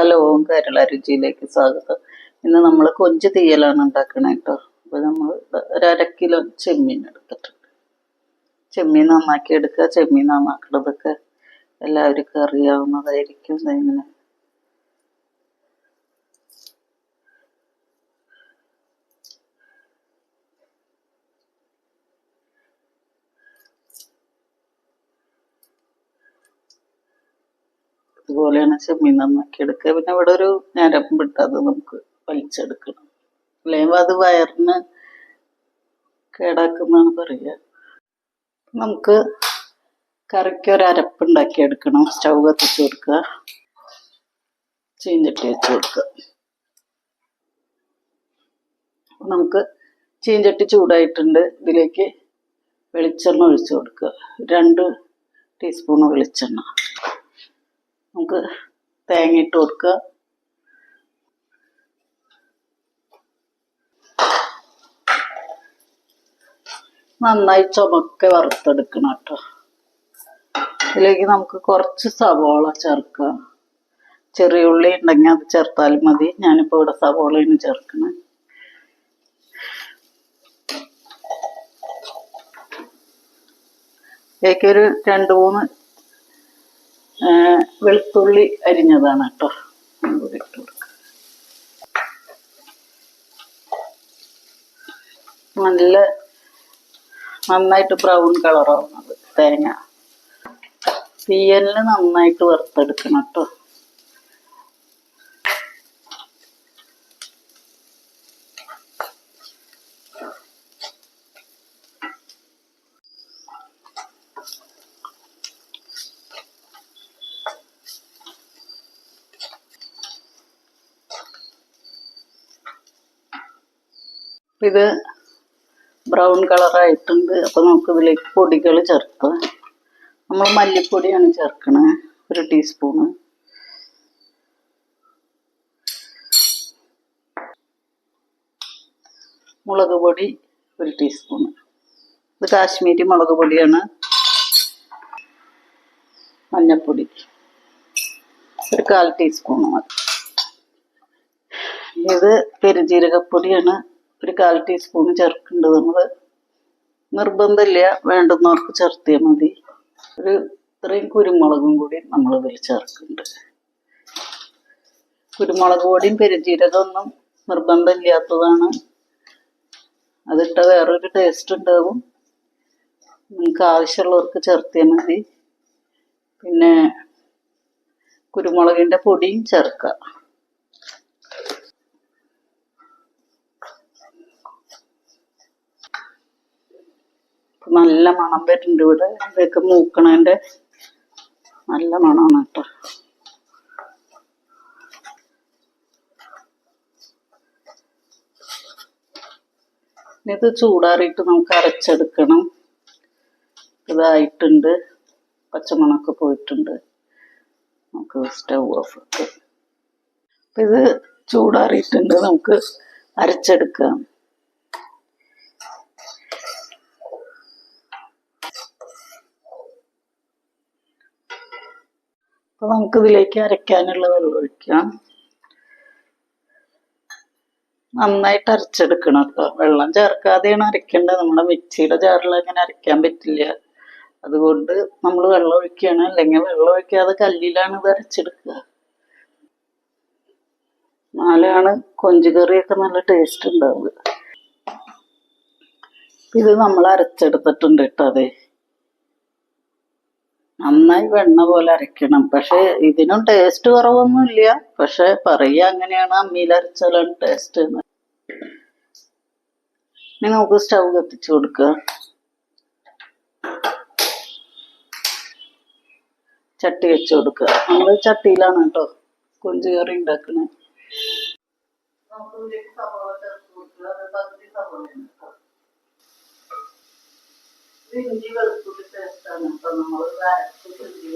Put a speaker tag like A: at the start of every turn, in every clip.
A: Hello Kerala രുചിയിലേക്ക് സ്വാഗതം. ഇന്ന് നമ്മൾ കൊഞ്ച് തീയലാണ് ഉണ്ടാക്കണേ കേട്ടോ അപ്പൊ നമ്മൾ ഒരു അര കിലോ ചെമ്മീൻ എടുത്തിട്ടുണ്ട്. ചെമ്മീൻ നന്നാക്കി എടുക്കുക ചെമ്മീൻ നന്നാക്കണതൊക്കെ എല്ലാവർക്കും അറിയാവുന്നതായിരിക്കും ഇങ്ങനെ ഇതുപോലെയാണ് ചെമ്മീൻ നന്നാക്കി എടുക്കുക. പിന്നെ ഇവിടെ ഒരു ഞരമ്പിട്ട് അത് നമുക്ക് വലിച്ചെടുക്കണം. അല്ലെങ്കിൽ അത് വയറിന് കേടാക്കുന്നതാണ് പറയുക. നമുക്ക് കറിക്ക് ഒരു അരപ്പുണ്ടാക്കി എടുക്കണം. സ്റ്റൗ കത്തിച്ച് കൊടുക്കുക. ചീഞ്ചട്ടി വെച്ച് കൊടുക്കുക. നമുക്ക് ചീഞ്ചട്ടി ചൂടായിട്ടുണ്ട്. ഇതിലേക്ക് വെളിച്ചെണ്ണ ഒഴിച്ചു കൊടുക്കുക. രണ്ട് ടീസ്പൂൺ വെളിച്ചെണ്ണ. നമുക്ക് തേങ്ങ ഇട്ട് കൊടുക്കുക. നന്നായി ചുമക്കെ വറുത്തെടുക്കണം കേട്ടോ. ഇതിലേക്ക് നമുക്ക് കുറച്ച് സവോള ചേർക്കാം ചെറിയ ഉള്ളി ഉണ്ടെങ്കിൽ അത് ചേർത്താലും മതി. ഞാനിപ്പോൾ ഇവിടെ സവോളയാണ് ചേർക്കണേ ഇതിലേക്കൊരു രണ്ട് മൂന്ന് വെളുത്തുള്ളി അരിഞ്ഞതാണ് കേട്ടോ. കൂടി ഇട്ട് കൊടുക്കുക നല്ല നന്നായിട്ട് ബ്രൗൺ കളറാവുന്നത് തേങ്ങ. തീയലിന് നന്നായിട്ട് വറുത്തെടുക്കണം കേട്ടോ. ഇത് ബ്രൗൺ കളറായിട്ടുണ്ട്. അപ്പോൾ നമുക്ക് ഇതിലേക്ക് പൊടികൾ ചേർക്കാം. നമ്മൾ മല്ലിപ്പൊടിയാണ് ചേർക്കണത് ഒരു ടീസ്പൂണ്. മുളക് പൊടി ഒരു ടീസ്പൂണ്. ഇത് കാശ്മീരി മുളക് പൊടിയാണ്. മഞ്ഞൾപ്പൊടി ഒരു കാൽ ടീസ്പൂണ് മതി. ഇത് പെരുജീരകപ്പൊടിയാണ്. ഒരു കാൽ ടീസ്പൂൺ ചേർക്കേണ്ടത് നമ്മൾ നിർബന്ധമില്ല വേണ്ടുന്നവർക്ക് ചേർത്തിയാൽ മതി. ഒരു ഇത്രയും കുരുമുളകും കൂടി നമ്മൾ ഇതിൽ ചേർക്കുന്നുണ്ട്. കുരുമുളക് പൊടിയും പെരുജീരകമൊന്നും നിർബന്ധമില്ലാത്തതാണ്. അതിട്ട വേറൊരു ടേസ്റ്റ് ഉണ്ടാവും. നിങ്ങൾക്ക് ആവശ്യമുള്ളവർക്ക് ചേർത്തിയാൽ മതി. പിന്നെ കുരുമുളകിന്റെ പൊടിയും ചേർക്കാം. നല്ല മണം വരുന്നുണ്ട് ഇവിടെ. ഇതൊക്കെ മൂക്കണതിന്റെ നല്ല മണമാണ് കേട്ടോ. ഇത് ചൂടാറിയിട്ട് നമുക്ക് അരച്ചെടുക്കണം. ഇതായിട്ടുണ്ട്. പച്ചമണമൊക്കെ പോയിട്ടുണ്ട്. നമുക്ക് സ്റ്റൗ ഓഫ് ആക്കാം അപ്പൊ ഇത് ചൂടാറിയിട്ടുണ്ട്. നമുക്ക് അരച്ചെടുക്കാം. അപ്പൊ നമുക്ക് ഇതിലേക്ക് അരയ്ക്കാനുള്ള വെള്ളം ഒഴിക്കാം. നന്നായിട്ട് അരച്ചെടുക്കണം കേട്ടോ. വെള്ളം ചേർക്കാതെയാണ് അരയ്ക്കേണ്ടത്. നമ്മുടെ മിക്സിയുടെ ജാറിൽ അങ്ങനെ അരയ്ക്കാൻ പറ്റില്ല. അതുകൊണ്ട് നമ്മൾ വെള്ളം ഒഴിക്കുകയാണ്. അല്ലെങ്കിൽ വെള്ളം ഒഴിക്കാതെ കല്ലിലാണ് ഇത് അരച്ചെടുക്കുക. നാലാണ് കൊഞ്ചുകറിയൊക്കെ നല്ല ടേസ്റ്റ് ഉണ്ടാവുക. ഇത് നമ്മൾ അരച്ചെടുത്തിട്ടുണ്ട് കേട്ടോ അതെ. നന്നായി വെണ്ണ പോലെ അരയ്ക്കണം. പക്ഷെ ഇതിനും ടേസ്റ്റ് കുറവൊന്നും ഇല്ല പക്ഷെ പറയുക അങ്ങനെയാണ് അമ്മിയിൽ അരച്ചാലാണ് ടേസ്റ്റ് ഇനി നമുക്ക് സ്റ്റൗ കത്തിച്ചു കൊടുക്കുക. ചട്ടി വെച്ചു കൊടുക്കുക. നമ്മൾ ചട്ടിയിലാണ് കേട്ടോ കൊഞ്ച് കറി ഉണ്ടാക്കണേ. നമുക്ക് സവാള കേട്ടോ ഇത് ഇഞ്ചി വെളുത്തുള്ളി പേസ്റ്റാണ് ഇപ്പൊ നമ്മൾ അരച്ച് ഫ്രിഡ്ജിൽ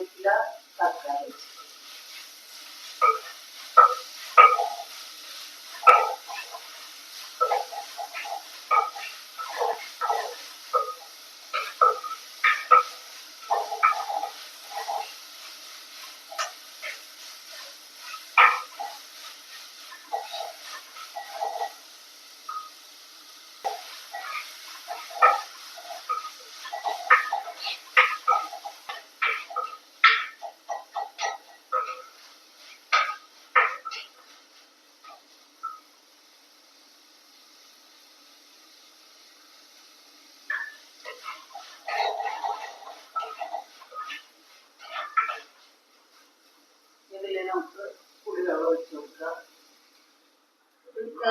A: publicidad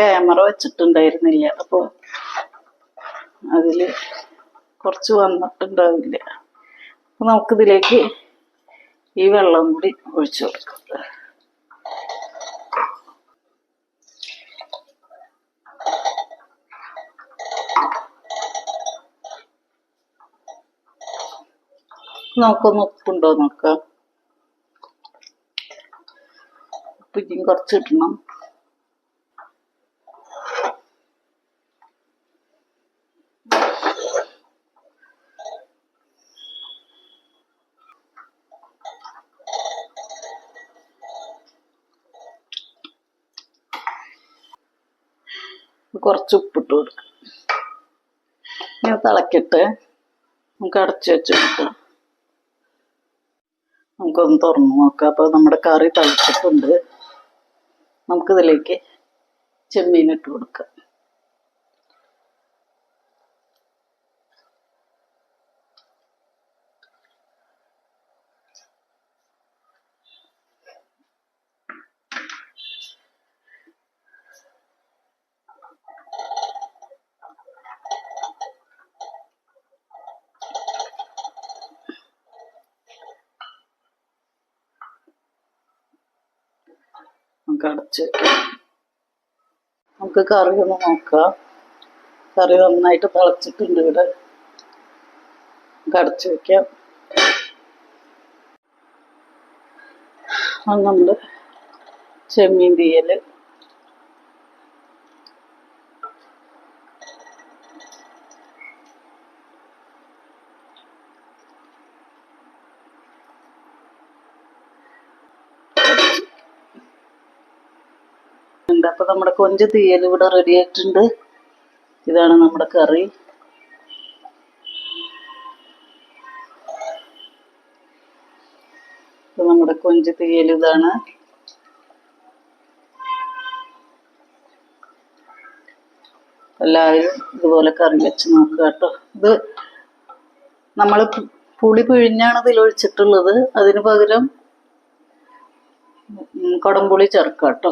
A: ക്യാമറ വെച്ചിട്ടുണ്ടായിരുന്നില്ല. അപ്പോൾ അതിൽ കുറച്ച് വന്നിട്ടുണ്ടാവില്ല. അപ്പോൾ നമുക്കിതിലേക്ക് ഈ വെള്ളം കൂടി ഒഴിച്ചു കൊടുക്കാം. നമുക്കൊന്ന് ഉപ്പുണ്ടോ നോക്കാം. ഉപ്പ് ഇനിയും കുറച്ച് കുറച്ച് ഉപ്പിട്ട് കൊടുക്കാം. ഇങ്ങനെ തിളക്കിട്ട് നമുക്ക് അടച്ച് വെച്ച് കൊടുക്കാം നമുക്കൊന്ന് തുറന്നു നോക്കാം. അപ്പോൾ നമ്മുടെ കറി തിളച്ചിട്ടുണ്ട്. നമുക്കിതിലേക്ക് ചെമ്മീൻ ഇട്ട് കൊടുക്കാം. നമുക്ക് അടച്ച് നമുക്ക് കറി ഒന്ന് നോക്കാം. കറി നന്നായിട്ട് തിളച്ചിട്ടുണ്ട് ഇവിടെ. നമുക്ക് അടച്ച് വെക്കാം നമ്മൾ ചെമ്മീൻ തീയൽ ഉണ്ട് അപ്പൊ നമ്മുടെ കൊഞ്ച് തീയൽ ഇവിടെ റെഡി ആയിട്ടുണ്ട്. ഇതാണ് നമ്മുടെ കറി. നമ്മുടെ കൊഞ്ച് തീയൽ ഇതാണ്. എല്ലാവരും ഇതുപോലെ കറി വെച്ച് നോക്കുക കേട്ടോ. ഇത് നമ്മൾ പുളി പിഴിഞ്ഞാണ് ഇതിൽ ഒഴിച്ചിട്ടുള്ളത്. അതിന് പകരം കുടംപുളി ചേർക്കാം കേട്ടോ.